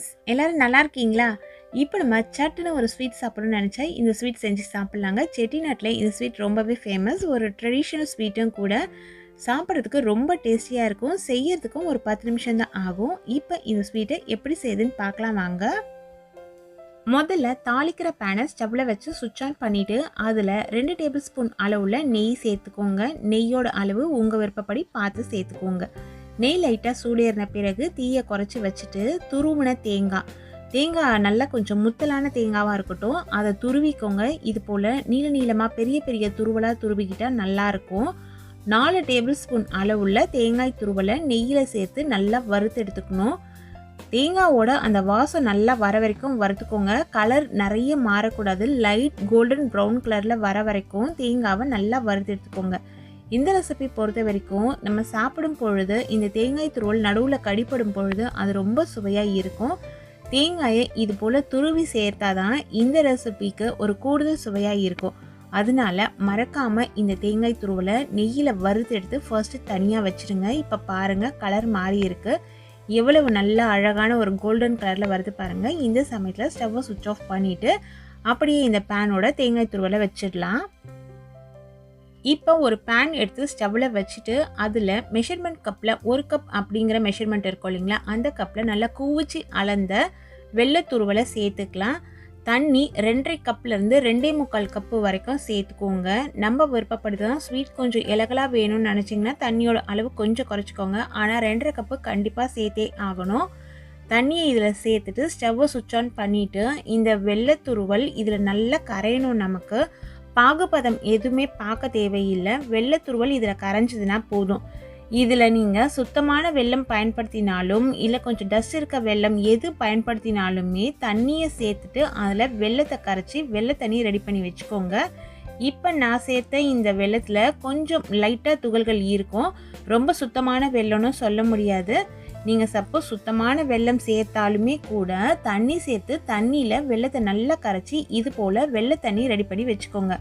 Friends எல்லோரும் நல்லா இருக்கீங்களா இப்போ நம்ம சட்டுன்னு ஒரு ஸ்வீட் சாப்பிடணும்னு நினச்சா இந்த ஸ்வீட் செஞ்சு சாப்பிட்லாங்க. செட்டிநாட்டில் இந்த ஸ்வீட் ரொம்பவே ஃபேமஸ் ஒரு ட்ரெடிஷ்னல் ஸ்வீட்டும் கூட சாப்பிட்றதுக்கு ரொம்ப டேஸ்டியாக இருக்கும். செய்யறதுக்கும் ஒரு பத்து நிமிஷம் தான் ஆகும். இப்போ இந்த ஸ்வீட்டை எப்படி செய்யுதுன்னு பார்க்கலாம் வாங்க. முதல்ல தாளிக்கிற பேனை ஸ்டவ்வில் வச்சு சுவிட்ச் ஆன் பண்ணிவிட்டு அதில் ரெண்டு டேபிள் ஸ்பூன் அளவுள்ள நெய் சேர்த்துக்கோங்க. நெய்யோட அளவு உங்கள் விருப்பப்படி பார்த்து சேர்த்துக்கோங்க. நெய் லைட்டாக சூடேறின பிறகு தீயை குறைச்சி வச்சுட்டு துருவின தேங்காய். தேங்காய் நல்லா கொஞ்சம் முத்தலான தேங்காவாக இருக்கட்டும். அதை துருவிக்கோங்க. இது போல் நீள நீளமாக பெரிய பெரிய துருவலாக துருவிக்கிட்டால் நல்லாயிருக்கும் நாலு டேபிள் ஸ்பூன் அளவுள்ள தேங்காய் துருவலை நெய்யில் சேர்த்து நல்லா வறுத்து எடுத்துக்கணும். தேங்காவோட அந்த வாசம் நல்லா வர வரைக்கும் வறுத்துக்கோங்க. கலர் நிறைய மாறக்கூடாது. லைட் கோல்டன் ப்ரௌன் கலரில் வர வரைக்கும் தேங்காவை நல்லா வறுத்து எடுத்துக்கோங்க. இந்த ரெசிபி பொறுத்த வரைக்கும் நம்ம சாப்பிடும் பொழுது இந்த தேங்காய் துருவல் நடுவில் கடிப்படும் பொழுது அது ரொம்ப சுவையாக இருக்கும். தேங்காயை இது போல் துருவி சேர்த்தாதான் இந்த ரெசிபிக்கு ஒரு கூடுதல் சுவையாக இருக்கும். அதனால மறக்காமல் இந்த தேங்காய் துருவலை நெய்யில் வறுத்து எடுத்து ஃபர்ஸ்ட்டு தனியாக வச்சுருங்க. இப்போ பாருங்கள் கலர் மாறி இருக்குது எவ்வளவு நல்ல அழகான ஒரு கோல்டன் கலரில் வருது பாருங்கள் இந்த சமயத்தில் ஸ்டவ்வை சுவிட்ச் ஆஃப் பண்ணிவிட்டு அப்படியே இந்த பேனோட தேங்காய் துருவலை வச்சிடலாம். இப்போ ஒரு பேன் எடுத்து ஸ்டவ்வில் வச்சுட்டு அதில் மெஷர்மெண்ட் கப்பில் ஒரு கப் அப்படிங்கிற மெஷர்மெண்ட் இருக்கும் இல்லைங்களா? அந்த கப்பில் நல்லா குவிச்சு அளந்த வெள்ளை துருவலை சேர்த்துக்கலாம். தண்ணி ரெண்டரை கப்லேருந்து ரெண்டே முக்கால் கப்பு வரைக்கும் சேர்த்துக்கோங்க. நம்ம விருப்பப்படுது தான் ஸ்வீட் கொஞ்சம் இலகலாக வேணும்னு நினச்சிங்கன்னா தண்ணியோட அளவு கொஞ்சம் குறைச்சிக்கோங்க. ஆனால் ரெண்டரை கப்பு கண்டிப்பாக சேர்த்தே ஆகணும். தண்ணியை இதில் சேர்த்துட்டு ஸ்டவ்வை சுவிட்ச் ஆன் பண்ணிவிட்டு இந்த வெள்ளை துருவல் இதில் நல்லா கரையணும் நமக்கு. பாகுபதம் எதுவுமே பார்க்க தேவையில்லை. வெள்ளை துருவல் இதில் கரைஞ்சதுன்னா போதும். இதில் நீங்கள் சுத்தமான வெள்ளம் பயன்படுத்தினாலும் இல்லை கொஞ்சம் டஸ்ட் இருக்க வெள்ளம் எது பயன்படுத்தினாலுமே தண்ணியை சேர்த்துட்டு அதில் வெள்ளத்தை கரைச்சி வெள்ளை தண்ணி ரெடி பண்ணி வச்சுக்கோங்க. இப்போ நான் சேர்த்த இந்த வெள்ளத்தில் கொஞ்சம் லைட்டாக துகள்கள் இருக்கும். ரொம்ப சுத்தமான வெள்ளம்னு சொல்ல முடியாது. நீங்கள் சப்போஸ் சுத்தமான வெல்லம் சேர்த்தாலுமே கூட தண்ணி சேர்த்து தண்ணியில் வெள்ளத்தை நல்லா கரைச்சி இது போல் வெள்ளை தண்ணி ரெடி பண்ணி வச்சுக்கோங்க.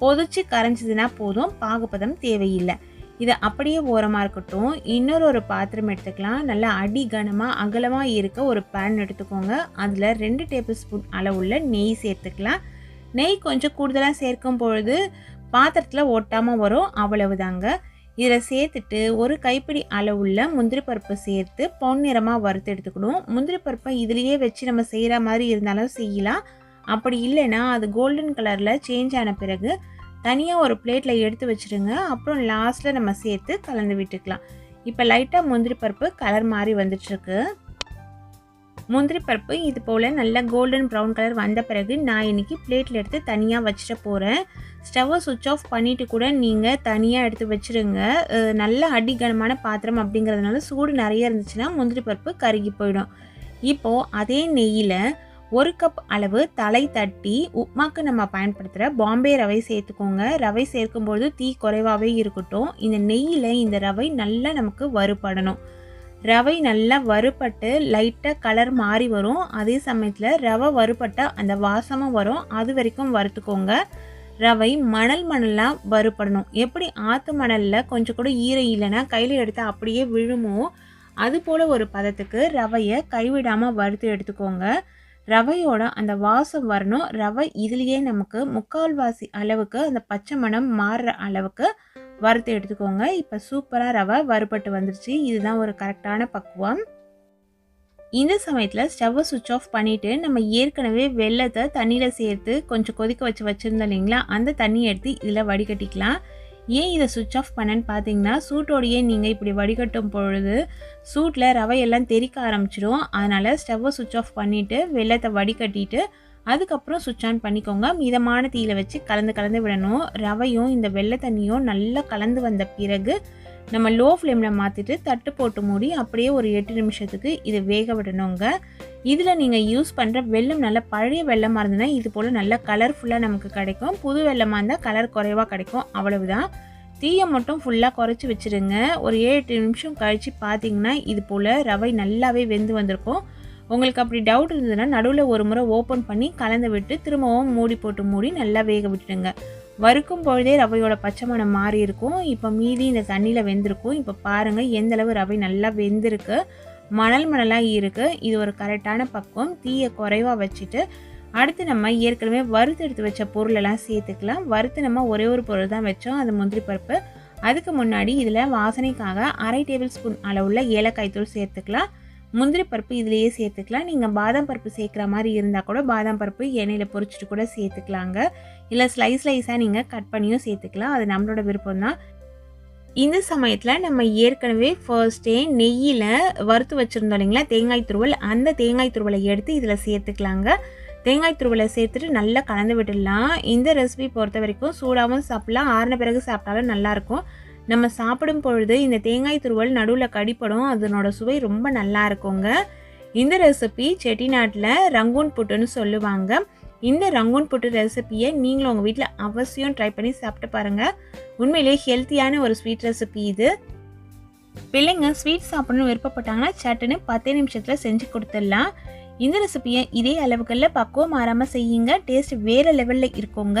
கொதிச்சு கரைஞ்சதுன்னா போதும் பாகுபதம் தேவையில்லை. இதை அப்படியே ஓரமாக இருக்கட்டும். இன்னொரு ஒரு பாத்திரம் எடுத்துக்கலாம். நல்லா அடி கனமாக அகலமாக இருக்க ஒரு பேன் எடுத்துக்கோங்க. அதில் ரெண்டு டேபிள் ஸ்பூன் அளவுள்ள நெய் சேர்த்துக்கலாம். நெய் கொஞ்சம் கூடுதலாக சேர்க்கும் பொழுது பாத்திரத்தில் ஒட்டாமல் வரும். அவ்வளவுதாங்க. இதில் சேர்த்துட்டு ஒரு கைப்பிடி அளவுள்ள முந்திரி பருப்பை சேர்த்து பொன்னிறமாக வறுத்து எடுத்துக்கணும். முந்திரி பருப்பை இதுலேயே வச்சு நம்ம செய்கிற மாதிரி இருந்தாலும் செய்யலாம். அப்படி இல்லைன்னா அது கோல்டன் கலரில் சேஞ்ச் ஆன பிறகு தனியாக ஒரு பிளேட்டில் எடுத்து வச்சுருங்க. அப்புறம் லாஸ்ட்டில் நம்ம சேர்த்து கலந்து விட்டுக்கலாம். இப்போ லைட்டாக முந்திரி பருப்பு கலர் மாதிரி வந்துட்டுருக்கு முந்திரி பருப்பு இது போல் நல்லா கோல்டன் ப்ரௌன் கலர் வந்த பிறகு நான் இன்றைக்கி பிளேட்டில் எடுத்து தனியாக வச்சிட போகிறேன் ஸ்டவ்வை சுவிட்ச் ஆஃப் பண்ணிவிட்டு கூட நீங்கள் தனியாக எடுத்து வச்சுருங்க நல்ல அடிகனமான பாத்திரம் அப்படிங்கிறதுனால சூடு நிறைய இருந்துச்சுன்னா முந்திரி பருப்பு கருகி போயிடும். இப்போது அதே நெய்யில் ஒரு கப் அளவு தலை தட்டி உப்மாக்கு நம்ம பயன்படுத்துகிற பாம்பே ரவை சேர்த்துக்கோங்க. ரவை சேர்க்கும்போது தீ குறைவாகவே இருக்கட்டும். இந்த நெய்யில் இந்த ரவை நல்லா நமக்கு வறுபடணும். ரவை நல்லா வறுபட்டு லைட்டாக கலர் மாறி வரும். அதே சமயத்தில் ரவை வறுபட்ட அந்த வாசமும் வரும். அது வரைக்கும் வறுத்துக்கோங்க. ரவை மணல் மணலாக வறுபடணும். எப்படி ஆற்று மணலில் கொஞ்சம் கூட ஈரம் இல்லைன்னா கையில் எடுத்து அப்படியே விழுமோ அது போல் ஒரு பதத்துக்கு ரவையை கைவிடாமல் வறுத்து எடுத்துக்கோங்க. ரவையோட அந்த வாசம் வரணும். ரவை இதுலேயே நமக்கு முக்கால்வாசி அளவுக்கு அந்த பச்சை மணம் மாறுற அளவுக்கு வறுத்து எடுத்துக்கோங்க. இப்போ சூப்பராக ரவை வறுபட்டு வந்துருச்சு. இதுதான் ஒரு கரெக்டான பக்குவம். இந்த சமயத்தில் ஸ்டவ்வை சுவிட்ச் ஆஃப் பண்ணிவிட்டு நம்ம ஏற்கனவே வெள்ளத்தை தண்ணியில் சேர்த்து கொஞ்சம் கொதிக்க வச்சு வச்சுருந்தோம் இல்லைங்களா? அந்த தண்ணியை எடுத்து இதில் வடிகட்டிக்கலாம். ஏன் இதை சுவிட்ச் ஆஃப் பண்ணேன்னு பார்த்தீங்கன்னா சூட்டோடையே நீங்கள் இப்படி வடிகட்டும் பொழுது சூட்டில் ரவையெல்லாம் தெறிக்க ஆரம்பிச்சிடும். அதனால் ஸ்டவ்வை சுவிட்ச் ஆஃப் பண்ணிவிட்டு வெள்ளத்தை வடிகட்டிட்டு அதுக்கப்புறம் சுவிட்ச் ஆன் பண்ணிக்கோங்க. மிதமான தீயில வச்சு கலந்து கலந்து விடணும். ரவையும் இந்த வெள்ளை தண்ணியும் நல்லா கலந்து வந்த பிறகு நம்ம லோ ஃப்ளேமில் மாற்றிட்டு தட்டு போட்டு மூடி அப்படியே ஒரு எட்டு நிமிஷத்துக்கு இதை வேக விடணுங்க. இதில் நீங்கள் யூஸ் பண்ணுற வெள்ளம் நல்லா பழைய வெள்ளமாக இருந்ததுன்னா இது போல் நல்ல கலர்ஃபுல்லாக நமக்கு கிடைக்கும். புது வெள்ளமாக இருந்தால் கலர் குறைவாக கிடைக்கும். அவ்வளவுதான். தீயை மட்டும் ஃபுல்லாக குறைச்சி வச்சுருங்க. ஒரு ஏழு எட்டு நிமிஷம் கழித்து பார்த்தீங்கன்னா இது போல் ரவை நல்லாவே வெந்து வந்திருக்கும். உங்களுக்கு அப்படி டவுட் இருந்ததுன்னா நடுவில் ஒரு முறை ஓப்பன் பண்ணி கலந்து விட்டு திரும்பவும் மூடி போட்டு மூடி நல்லா வேக விட்டுடுங்க. வறுக்கும் பொழுதே ரவையோட பச்சை மணம் மாறி இருக்கும். இப்போ மீதி இந்த தண்ணியில் வெந்திருக்கும். இப்போ பாருங்கள் எந்தளவு ரவை நல்லா வெந்திருக்கு. மணல் மணலாக இருக்குது இது ஒரு கரெக்டான பக்குவம். தீயை குறைவாக வச்சுட்டு அடுத்து நம்ம ஏற்கனவே வறுத்து எடுத்து வச்ச பொருளெல்லாம் சேர்த்துக்கலாம். வறுத்து நம்ம ஒரே ஒரு பொருள் தான் வச்சோம். அது முந்திரி பருப்பு. அதுக்கு முன்னாடி இதில் வாசனைக்காக அரை டேபிள் ஸ்பூன் அளவுள்ள ஏலக்காய் தூள் சேர்த்துக்கலாம். முந்திரி பருப்பு இதுலேயே சேர்த்துக்கலாம். நீங்கள் பாதாம் பருப்பு சேர்க்குற மாதிரி இருந்தால் கூட பாதாம் பருப்பு எண்ணெயில் பொரிச்சிட்டு கூட சேர்த்துக்கலாங்க. இல்லை ஸ்லைஸ் ஸ்லைஸாக நீங்கள் கட் பண்ணியும் சேர்த்துக்கலாம். அது நம்மளோட விருப்பம் தான் இந்த சமயத்தில் நம்ம ஏற்கனவே ஃபர்ஸ்டே நெய்யில் வறுத்து வச்சுருந்தோம் இல்லைங்களா? தேங்காய் துருவல். அந்த தேங்காய் துருவலை எடுத்து இதில் சேர்த்துக்கலாங்க. தேங்காய் துருவலை சேர்த்துட்டு நல்லா கலந்து விட்டுடலாம். இந்த ரெசிபி பொறுத்த வரைக்கும் சூடாகவும் சாப்பிட்லாம். ஆறின பிறகு சாப்பிட்டாலும் நல்லாயிருக்கும் நம்ம சாப்பிடும் பொழுது இந்த தேங்காய் துருவல் நடுவில் கடிப்படும். அதனோட சுவை ரொம்ப நல்லா இருக்குங்க. இந்த ரெசிபி செட்டிநாட்டில் ரங்கூன் புட்டுன்னு சொல்லுவாங்க. இந்த ரங்கூன் புட்டு ரெசிபியை நீங்களும் உங்கள் வீட்டில் அவசியம் ட்ரை பண்ணி சாப்பிட்டு பாருங்கள் உண்மையிலேயே ஹெல்த்தியான ஒரு ஸ்வீட் ரெசிபி இது. பிள்ளைங்க ஸ்வீட் சாப்பிடணும்னு விருப்பப்பட்டாங்கன்னா சட்டுன்னு பத்தே நிமிஷத்தில் செஞ்சு கொடுத்துடலாம். இந்த ரெசிபியை இதே அளவுகளில் பக்குவம் மாறாமல் செய்யுங்க. டேஸ்ட் வேறு லெவலில் இருக்குங்க.